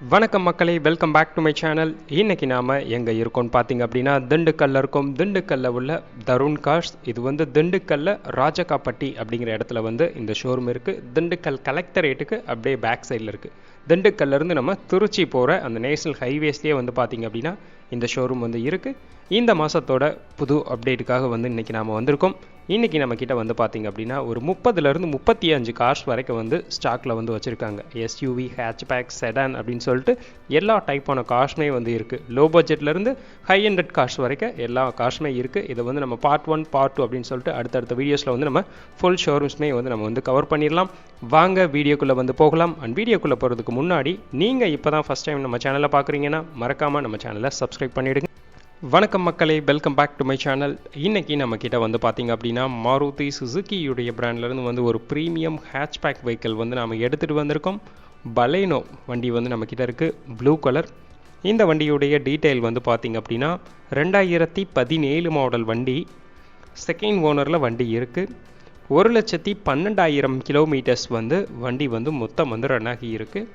வணக்கம் மக்களை welcome back to my channel இன்னைக்கு நாம் எங்கே இருக்கோம்னு பார்த்தீங்க அப்படின்னா திண்டுக்கல்ல இருக்கோம். திண்டுக்கல்ல உள்ள தருண் காஷ். இது வந்து திண்டுக்கல்ல ராஜகாப்பட்டி அப்படிங்கிற இடத்துல வந்து இந்த ஷோரூம் இருக்குது திண்டுக்கல் கலெக்டரேட்டுக்கு அப்படியே பேக் சைடில் இருக்குது திண்டுக்கல்லேருந்து நம்ம திருச்சி போகிற அந்த நேஷனல் ஹைவேஸ்லேயே வந்து பார்த்தீங்க அப்படின்னா இந்த ஷோரூம் வந்து இருக்குது இந்த மாதத்தோட புது அப்டேட்டுக்காக வந்து இன்றைக்கி நாம் வந்திருக்கோம். இன்றைக்கி நம்ம வந்து பார்த்தீங்க அப்படின்னா ஒரு முப்பதுலேருந்து முப்பத்தி அஞ்சு கார்ஸ் வரைக்கும் வந்து ஸ்டாக்கில் வந்து வச்சுருக்காங்க. எஸ்யூவி ஹேட்ச்பேக் செடான் அப்படின்னு சொல்லிட்டு எல்லா டைப்பான கார்ஸுமே வந்து இருக்குது லோ பட்ஜெட்லேருந்து ஹை ஹண்ட்ரட் கார்ஸ் வரைக்கும் எல்லா கார்ஸுமே இருக்குது இதை வந்து நம்ம பார்ட் ஒன் பார்ட் டூ அப்படின்னு சொல்லிட்டு அடுத்தடுத்த வீடியோஸில் வந்து நம்ம ஃபுல் ஷோரூம்ஸ்மே வந்து நம்ம வந்து கவர் பண்ணிடலாம். வாங்க வீடியோக்குள்ளே வந்து போகலாம். அண்ட் வீடியோக்குள்ளே போகிறதுக்கு முன்னாடி நீங்கள் இப்போ தான் ஃபஸ்ட் டைம் நம்ம சேனலை பார்க்குறீங்கன்னா மறக்காமல் நம்ம சேனலை சப்ஸ்கிரைப் பண்ணிவிடுங்க வணக்கம் மக்களே welcome back to my channel இன்றைக்கி நம்ம கிட்ட வந்து பார்த்திங்க அப்படின்னா மாருதி சுசுக்கியுடைய பிராண்ட்லேருந்து வந்து ஒரு ப்ரீமியம் ஹேட்ச்பேக் வெஹிக்கிள் வந்து நாம் எடுத்துகிட்டு வந்திருக்கோம். பலேனோ வண்டி வந்து நம்ம கிட்ட இருக்குது ப்ளூ கலர் இந்த வண்டியுடைய டீட்டெயில் வந்து பார்த்திங்க அப்படின்னா ரெண்டாயிரத்தி பதினேழு மாடல் வண்டி. செகண்ட் ஓனரில் வண்டி இருக்குது ஒரு லட்சத்தி பன்னெண்டாயிரம் கிலோமீட்டர்ஸ் வந்து வண்டி வந்து மொத்தம் வந்து ரன் ஆகி இருக்குது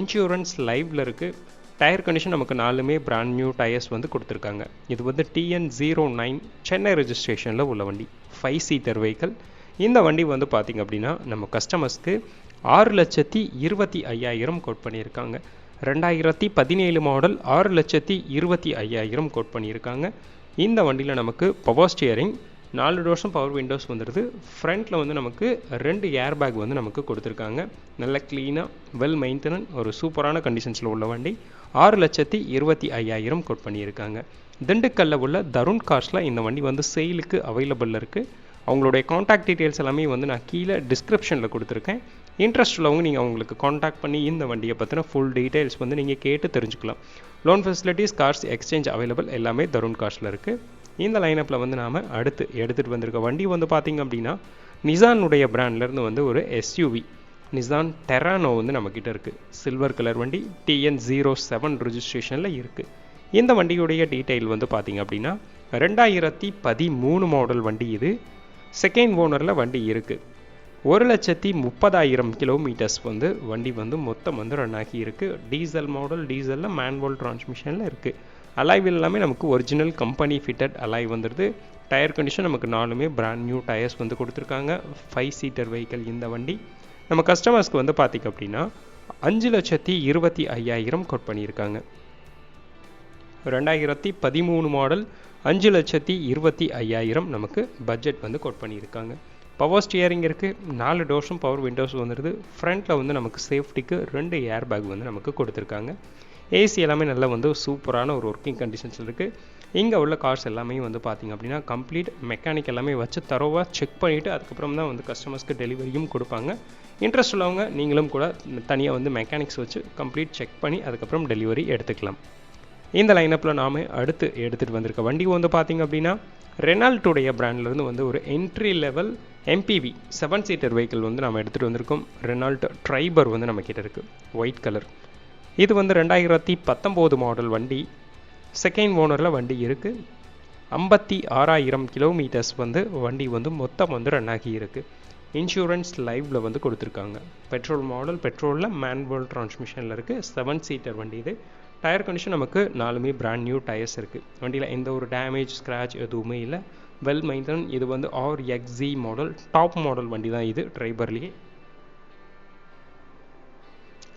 இன்சூரன்ஸ் லைவில் இருக்குது டயர் கண்டிஷன் நமக்கு நாலுமே பிராண்ட் நியூ டயர்ஸ் வந்து கொடுத்துருக்காங்க. இது வந்து டிஎன் ஜீரோ நைன் சென்னை ரெஜிஸ்ட்ரேஷனில் உள்ள வண்டி. ஃபைவ் சீட்டர் வெஹிக்கல் இந்த வண்டி வந்து பார்த்திங்க அப்படின்னா நம்ம கஸ்டமர்ஸ்க்கு ஆறு லட்சத்தி இருபத்தி ஐயாயிரம் கோட் பண்ணியிருக்காங்க. ரெண்டாயிரத்தி பதினேழு மாடல் ஆறு லட்சத்தி இருபத்தி ஐயாயிரம் கோட் பண்ணியிருக்காங்க. இந்த வண்டியில் நமக்கு பவர் ஸ்டியரிங் நாலு டோர்ஸும் பவர் விண்டோஸ் வந்துடுது ஃப்ரண்ட்டில் வந்து நமக்கு ரெண்டு ஏர் பேக் வந்து நமக்கு கொடுத்துருக்காங்க. நல்ல க்ளீனாக வெல் மெயின்டெனன் ஒரு சூப்பரான கண்டிஷன்ஸில் உள்ள வண்டி. ஆறு லட்சத்தி இருபத்தி ஐயாயிரம் கோட் பண்ணியிருக்காங்க. திண்டுக்கல்ல உள்ள தருண் காஷில் இந்த வண்டி வந்து சேலுக்கு அவைலபிள் இருக்குது அவங்களுடைய காண்டாக்ட் டீட்டெயில்ஸ் எல்லாமே வந்து நான் கீழே டிஸ்கிரிப்ஷனில் கொடுத்துருக்கேன். இன்ட்ரெஸ்ட் உள்ளவங்க நீங்கள் அவங்களுக்கு காண்டாக்ட் பண்ணி இந்த வண்டியை பற்றின ஃபுல் டீட்டெயில்ஸ் வந்து நீங்கள் கேட்டு தெரிஞ்சுக்கலாம். Loan facilities cars exchange available எல்லாமே தருண் காஷில் இருக்குது இந்த லைனப்பில் வந்து நாம் அடுத்து எடுத்துகிட்டு வந்திருக்க வண்டி வந்து பார்த்திங்க அப்படின்னா நிசானுடைய பிராண்ட்லேருந்து வந்து ஒரு எஸ்யூவி நிசான் டெரானோ வந்து நம்மக்கிட்ட இருக்குது சில்வர் கலர் வண்டி டிஎன் ஜீரோ செவன் ரிஜிஸ்ட்ரேஷனில் இருக்குது இந்த வண்டியுடைய டீட்டெயில் வந்து பார்த்திங்க அப்படின்னா ரெண்டாயிரத்தி பதிமூணு மாடல் வண்டி இது. செகண்ட் ஓனரில் வண்டி இருக்குது ஒரு லட்சத்தி முப்பதாயிரம் கிலோமீட்டர்ஸ் வந்து வண்டி வந்து மொத்தம் வந்து ரன் ஆகி இருக்குது டீசல் மாடல் டீசலில் மேன்வல் டிரான்ஸ்மிஷனில் இருக்குது அலைவ் எல்லாமே நமக்கு ஒரிஜினல் கம்பெனி ஃபிட்டட் அலாய் வந்துடுது டயர் கண்டிஷன் நமக்கு நாலுமே பிராண்ட் நியூ டயர்ஸ் வந்து கொடுத்துருக்காங்க. ஃபைவ் சீட்டர் வெஹிக்கல் இந்த வண்டி. நம்ம கஸ்டமர்ஸ்க்கு வந்து பார்த்திங்க அப்படின்னா அஞ்சு லட்சத்தி இருபத்தி ஐயாயிரம் கோட் பண்ணியிருக்காங்க. ரெண்டாயிரத்தி பதிமூணு மாடல் அஞ்சு லட்சத்தி இருபத்தி ஐயாயிரம் நமக்கு பட்ஜெட் வந்து கோட் பண்ணியிருக்காங்க. பவர் ஸ்டியரிங் இருக்குது நாலு டோர்ஸும் பவர் விண்டோஸ் வந்துடுது ஃப்ரண்ட்டில் வந்து நமக்கு சேஃப்டிக்கு ரெண்டு ஏர் பேக் வந்து நமக்கு கொடுத்துருக்காங்க. ஏசி எல்லாமே நல்லா வந்து சூப்பரான ஒரு ஒர்க்கிங் கண்டிஷன்ஸ் இருக்குது இங்கே உள்ள கார்ஸ் எல்லாமே வந்து பார்த்திங்க அப்படின்னா கம்ப்ளீட் மெக்கானிக் எல்லாமே வச்சு தரோவாக செக் பண்ணிவிட்டு அதுக்கப்புறம் தான் வந்து கஸ்டமர்ஸ்க்கு டெலிவரியும் கொடுப்பாங்க. இன்ட்ரெஸ்ட் உள்ளவங்க நீங்களும் கூட தனியாக வந்து மெக்கானிக்ஸ் வச்சு கம்ப்ளீட் செக் பண்ணி அதுக்கப்புறம் டெலிவரி எடுத்துக்கலாம். இந்த லைனப்பில் நாம் அடுத்து எடுத்துகிட்டு வந்திருக்க வண்டி வந்து பார்த்திங்க அப்படின்னா ரெனால்ட்டுடைய பிராண்ட்லேருந்து வந்து ஒரு entry level MPV seven seater vehicle வந்து நம்ம எடுத்துகிட்டு வந்திருக்கோம். ரெனால்ட் ட்ரைபர் வந்து நம்ம கிட்ட இருக்குது ஒயிட் கலர் இது வந்து ரெண்டாயிரத்தி பத்தொம்போது மாடல் வண்டி. செகண்ட் ஓனரில் வண்டி இருக்குது ஐம்பத்தி ஆறாயிரம் கிலோமீட்டர்ஸ் வந்து வண்டி வந்து மொத்தம் வந்து ரன் ஆகி இருக்குது இன்சூரன்ஸ் லைவில் வந்து கொடுத்துருக்காங்க. பெட்ரோல் மாடல் பெட்ரோலில் மேன்வல் டிரான்ஸ்மிஷனில் இருக்குது செவன் சீட்டர் வண்டி இது. டயர் கண்டிஷன் நமக்கு நாலுமே பிராண்ட் நியூ டயர்ஸ் இருக்குது வண்டியில் எந்த ஒரு டேமேஜ் ஸ்க்ராட்ச் எதுவுமே இல்லை. வெல் மெயின்டைன் இது வந்து R XE model top model வண்டி தான் இது ட்ரைபர்லேயே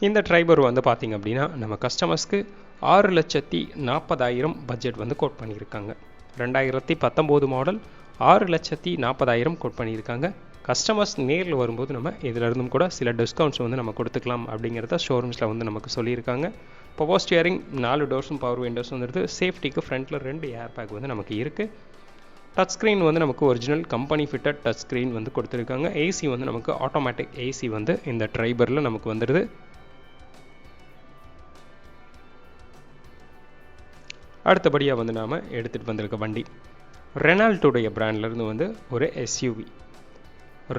இந்த ட்ரைபர் வந்து பார்த்திங்க அப்படின்னா நம்ம கஸ்டமர்ஸ்க்கு ஆறு லட்சத்தி நாற்பதாயிரம் பட்ஜெட் வந்து கோட் பண்ணியிருக்காங்க. ரெண்டாயிரத்தி பத்தொம்போது மாடல் ஆறு லட்சத்தி நாற்பதாயிரம் கோட் பண்ணியிருக்காங்க. கஸ்டமர்ஸ் நேரில் வரும்போது நம்ம இதிலிருந்தும் கூட சில டிஸ்கவுண்ட்ஸ் வந்து நம்ம கொடுத்துக்கலாம் அப்படிங்கிறத ஷோரூம்ஸில் வந்து நமக்கு சொல்லியிருக்காங்க. பவர் ஸ்டியரிங் நாலு டோர்ஸும் பவர் விண்டோஸ் வந்துடுது சேஃப்டிக்கு ஃப்ரண்ட்டில் ரெண்டு ஏர் பேக் வந்து நமக்கு இருக்குது டச் ஸ்க்ரீன் வந்து நமக்கு original company fitted touch screen வந்து கொடுத்துருக்காங்க. ஏசி வந்து நமக்கு ஆட்டோமேட்டிக் ஏசி வந்து இந்த ட்ரைபரில் நமக்கு வந்துடுது அடுத்தபடியாக வந்து நாம் எடுத்துகிட்டு வந்திருக்க வண்டி. ரெனால்ட்டுடைய பிராண்ட்லேருந்து வந்து ஒரு SUV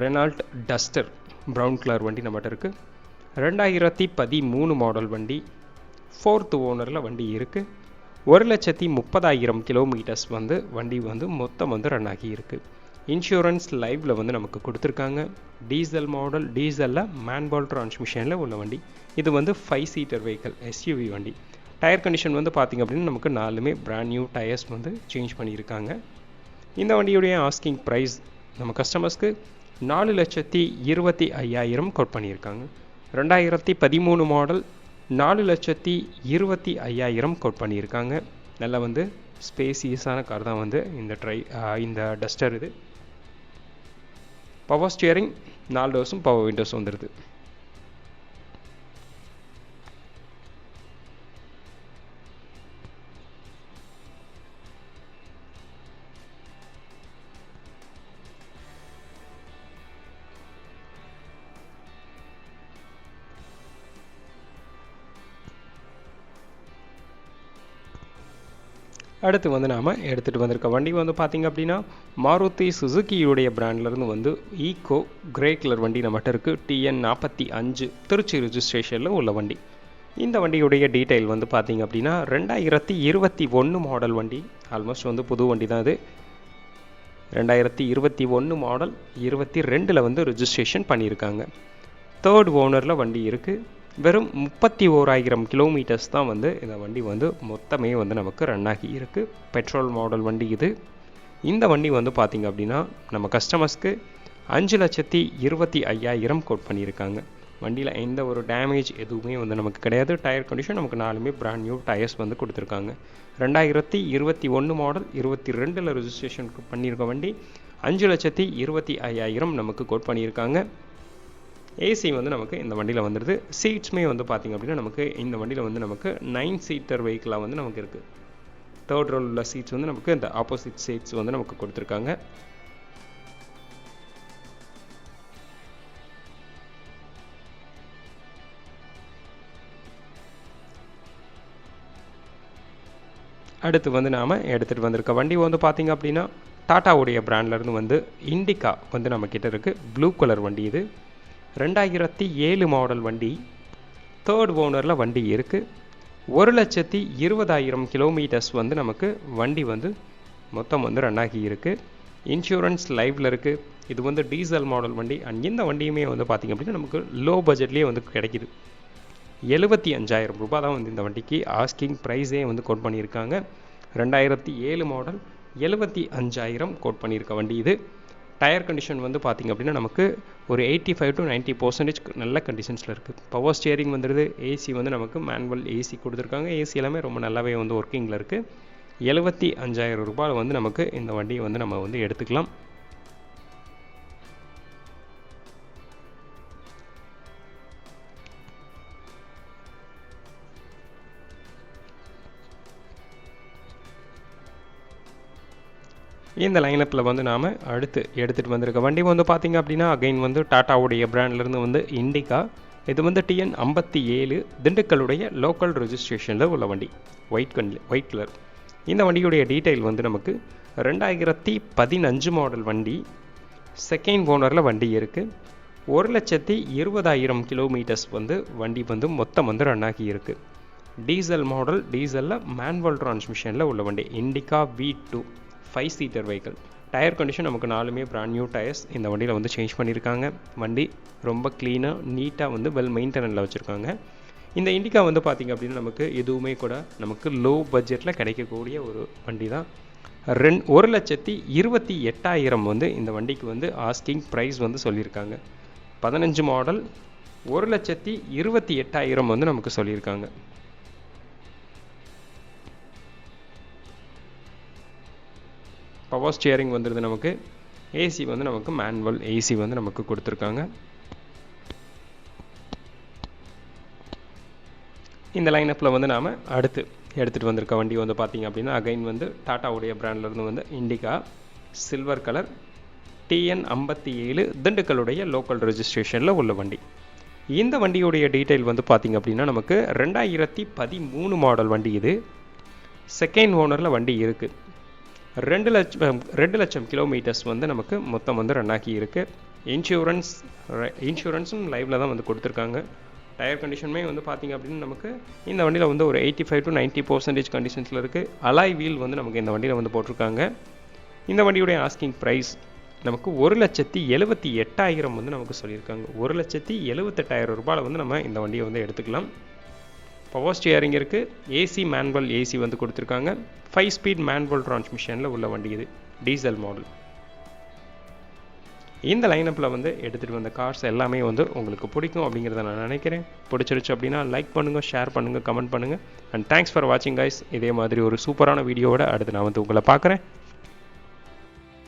Renault Duster brown colour வண்டி நம்மகிட்ட இருக்குது ரெண்டாயிரத்தி பதிமூணு மாடல் வண்டி ஃபோர்த்து ஓனரில் வண்டி இருக்குது ஒரு லட்சத்தி முப்பதாயிரம் கிலோமீட்டர்ஸ் வந்து வண்டி வந்து மொத்தம் வந்து ரன் ஆகி இருக்குது இன்சூரன்ஸ் லைவில் வந்து நமக்கு கொடுத்துருக்காங்க. டீசல் மாடல் டீசலில் மேன்பால் டிரான்ஸ்மிஷனில் உள்ள வண்டி. இது வந்து ஃபைவ் சீட்டர் வெஹிக்கல் எஸ்யூவி வண்டி. டயர் கண்டிஷன் வந்து பார்த்திங்க அப்படின்னா நமக்கு நாலுமே பிராண்ட் நியூ டயர்ஸ் வந்து சேஞ்ச் பண்ணியிருக்காங்க. இந்த வண்டியுடைய ஆஸ்கிங் ப்ரைஸ் நம்ம கஸ்டமர்ஸ்க்கு நாலு லட்சத்தி இருபத்தி ஐயாயிரம் கோட் பண்ணியிருக்காங்க. ரெண்டாயிரத்தி பதிமூணு மாடல் நாலு லட்சத்தி இருபத்தி ஐயாயிரம் கோட் பண்ணியிருக்காங்க. நல்லா வந்து ஸ்பேசியஸான கார் தான் வந்து இந்த ட்ரை இந்த டஸ்டர் இது. பவர் ஸ்டியரிங் நாலு டோர்ஸும் பவர் விண்டோஸ் வந்துடுது அடுத்து வந்து நாம் எடுத்துகிட்டு வந்திருக்க வண்டி வந்து பார்த்திங்க அப்படின்னா மாருதி சுசுக்கியுடைய பிராண்ட்லேருந்து வந்து ஈகோ கிரே கலர் வண்டி நம்மகிட்ட இருக்குது டிஎன் நாற்பத்தி அஞ்சு திருச்சி ரிஜிஸ்ட்ரேஷனில் உள்ள வண்டி. இந்த வண்டியுடைய டீட்டெயில் வந்து பார்த்திங்க அப்படின்னா ரெண்டாயிரத்தி இருபத்தி ஒன்று மாடல் வண்டி. ஆல்மோஸ்ட் வந்து புது வண்டி தான் இது. ரெண்டாயிரத்தி இருபத்தி ஒன்று மாடல் இருபத்தி ரெண்டில் வந்து ரிஜிஸ்ட்ரேஷன் பண்ணியிருக்காங்க. தேர்ட் ஓனரில் வண்டி இருக்குது வெறும் முப்பத்தி ஓராயிரம் கிலோமீட்டர்ஸ் தான் வந்து இந்த வண்டி வந்து மொத்தமே வந்து நமக்கு ரன் ஆகி இருக்குது பெட்ரோல் மாடல் வண்டி இது. இந்த வண்டி வந்து பார்த்திங்க அப்படின்னா நம்ம கஸ்டமர்ஸ்க்கு அஞ்சு லட்சத்தி இருபத்தி ஐயாயிரம் கோட் பண்ணியிருக்காங்க. வண்டியில் எந்த ஒரு டேமேஜ் எதுவுமே வந்து நமக்கு கிடையாது. டயர் கண்டிஷன் நமக்கு நாலுமே பிராண்ட் நியூ டயர்ஸ் வந்து கொடுத்துருக்காங்க. ரெண்டாயிரத்தி இருபத்தி ஒன்று மாடல் இருபத்தி ரெண்டில் ரிஜிஸ்ட்ரேஷன் பண்ணியிருக்க வண்டி அஞ்சு லட்சத்தி இருபத்தி ஐயாயிரம் நமக்கு கோட் பண்ணியிருக்காங்க. ஏசி வந்து நமக்கு இந்த வண்டியில் வந்துடுது சீட்ஸுமே வந்து பார்த்திங்க அப்படின்னா நமக்கு இந்த வண்டியில் வந்து நமக்கு நைன் சீட்டர் வெஹிக்கிளாக வந்து நமக்கு இருக்குது தேர்ட் ரோல் உள்ள சீட்ஸ் வந்து நமக்கு இந்த ஆப்போசிட் சீட்ஸ் வந்து நமக்கு கொடுத்துருக்காங்க. அடுத்து வந்து நாம் எடுத்துகிட்டு வந்திருக்க வண்டி வந்து பார்த்திங்க அப்படின்னா டாட்டாவுடைய பிராண்ட்லேருந்து வந்து இண்டிகா வந்து நம்மக்கிட்ட இருக்குது ப்ளூ கலர் வண்டி இது. ரெண்டாயிரத்தி ஏழு மாடல் வண்டி தேர்ட் ஓனரில் வண்டி இருக்குது ஒரு லட்சத்தி இருபதாயிரம் கிலோமீட்டர்ஸ் வந்து நமக்கு வண்டி வந்து மொத்தம் வந்து ரன் ஆகி இருக்குது இன்சூரன்ஸ் லைவில் இருக்குது இது வந்து டீசல் மாடல் வண்டி. அண்ட் இந்த வண்டியுமே வந்து பார்த்திங்க அப்படின்னா நமக்கு லோ பட்ஜெட்லேயே வந்து கிடைக்கிது. எழுபத்தி அஞ்சாயிரம் ரூபாய் தான் வந்து இந்த வண்டிக்கு ஆஸ்கிங் ப்ரைஸே வந்து கோட் பண்ணியிருக்காங்க. ரெண்டாயிரத்தி ஏழு மாடல் எழுபத்தி அஞ்சாயிரம் கோட் பண்ணியிருக்க வண்டி இது. டயர் கண்டிஷன் வந்து பார்த்திங்க அப்படின்னா நமக்கு ஒரு eighty five to ninety percentage நல்ல கண்டிஷன்ஸில் இருக்குது பவர் ஸ்டியரிங் வந்துடுது ஏசி வந்து நமக்கு மேனுவல் ஏசி கொடுத்துருக்காங்க. ஏசி எல்லாமே ரொம்ப நல்லாவே வந்து ஒர்க்கிங்கில் இருக்குது எழுபத்தி அஞ்சாயிரம் ரூபாய் வந்து நமக்கு இந்த வண்டியை வந்து நம்ம வந்து எடுத்துக்கலாம். இந்த லைனப்பில் வந்து நாம் அடுத்து எடுத்துகிட்டு வந்திருக்க வண்டி வந்து பார்த்திங்க அப்படின்னா அகைன் வந்து டாட்டாவுடைய பிராண்ட்லேருந்து வந்து இண்டிகா. இது வந்து டிஎன் ஐம்பத்தி ஏழு திண்டுக்கல்லுடைய லோக்கல் ரெஜிஸ்ட்ரேஷனில் உள்ள வண்டி. ஒயிட் கண்ணில் ஒயிட் கலர் இந்த வண்டியுடைய டீட்டெயில் வந்து நமக்கு ரெண்டாயிரத்தி பதினஞ்சு மாடல் வண்டி செகண்ட் ஓனரில் வண்டி இருக்குது ஒரு லட்சத்தி இருபதாயிரம் கிலோமீட்டர்ஸ் வந்து வண்டி வந்து மொத்தம் வந்து ரன் ஆகி இருக்குது டீசல் மாடல் டீசலில் மேன்வல் டிரான்ஸ்மிஷனில் உள்ள வண்டி. Indica V two five seater vehicle tyre condition நமக்கு நாலுமே பிராண்ட் நியூ டயர்ஸ் இந்த வண்டியில் வந்து சேஞ்ச் பண்ணியிருக்காங்க வண்டி ரொம்ப க்ளீனாக நீட்டாக வந்து வெல் மெயின்டெனனில் வச்சுருக்காங்க. இந்த இண்டிகா வந்து பார்த்திங்க அப்படின்னா நமக்கு எதுவுமே கூட நமக்கு லோ பட்ஜெட்டில் கிடைக்கக்கூடிய ஒரு வண்டி தான் ரெண் ஒரு லட்சத்தி இருபத்தி எட்டாயிரம் வந்து இந்த வண்டிக்கு வந்து ஆஸ்கிங் ப்ரைஸ் வந்து சொல்லியிருக்காங்க. பதினஞ்சு மாடல் ஒரு லட்சத்தி இருபத்தி எட்டாயிரம் வந்து நமக்கு சொல்லியிருக்காங்க. பவர் ஸ்டியரிங் வந்துடுது நமக்கு. ஏசி வந்து நமக்கு மேனுவல் ஏசி வந்து நமக்கு கொடுத்துருக்காங்க. இந்த லைனப்பில் வந்து நாம் அடுத்து எடுத்துகிட்டு வந்திருக்க வண்டி வந்து பார்த்திங்க அப்படின்னா அகைன் வந்து டாட்டாவுடைய பிராண்ட்லேருந்து வந்து இண்டிகா சில்வர் கலர் டிஎன் ஐம்பத்தி ஏழு திண்டுக்கலுடைய லோக்கல் ரெஜிஸ்ட்ரேஷனில் உள்ள வண்டி. இந்த வண்டியுடைய டீட்டெயில் வந்து பார்த்திங்க அப்படின்னா நமக்கு ரெண்டாயிரத்தி பதிமூணு மாடல் வண்டி இது. செகண்ட் ஓனரில் வண்டி இருக்குது ரெண்டு லட்சம் ரெண்டு லட்சம் கிலோமீட்டர்ஸ் வந்து நமக்கு மொத்தம் வந்து ரன் ஆகி இருக்குது இன்சூரன்ஸ் இன்சூரன்ஸும் லைவில் தான் வந்து கொடுத்துருக்காங்க. டயர் கண்டிஷனுமே வந்து பார்த்திங்க அப்படின்னா நமக்கு இந்த வண்டியில் வந்து ஒரு eighty five to ninety percentage கண்டிஷன்ஸில் இருக்குது அலாய் வீல் வந்து நமக்கு இந்த வண்டியில் வந்து போட்டிருக்காங்க. இந்த வண்டியுடைய ஆஸ்கிங் ப்ரைஸ் நமக்கு ஒரு லட்சத்தி எழுபத்தி எட்டாயிரம் வந்து நமக்கு சொல்லியிருக்காங்க. ஒரு லட்சத்தி எழுபத்தெட்டாயிரம் ரூபாயில் வந்து நம்ம இந்த வண்டியை வந்து எடுத்துக்கலாம். பவர் ஸ்டியரிங் இருக்குது ஏசி மேன்வல் ஏசி வந்து கொடுத்துருக்காங்க. ஃபைவ் ஸ்பீட் மேன்வல் டிரான்ஸ்மிஷனில் உள்ள வண்டி இது. டீசல் மாடல் இந்த லைனப்பில் வந்து எடுத்துகிட்டு வந்த கார்ஸ் எல்லாமே வந்து உங்களுக்கு பிடிக்கும் அப்படிங்கிறத நான் நினைக்கிறேன். பிடிச்சிருச்சு அப்படின்னா லைக் பண்ணுங்கள் ஷேர் பண்ணுங்கள் கமெண்ட் பண்ணுங்கள் அண்ட் தேங்க்ஸ் ஃபார் வாட்சிங் கைஸ் இதே மாதிரி ஒரு சூப்பரான வீடியோவோட அடுத்து நான் வந்து உங்களை பார்க்குறேன்.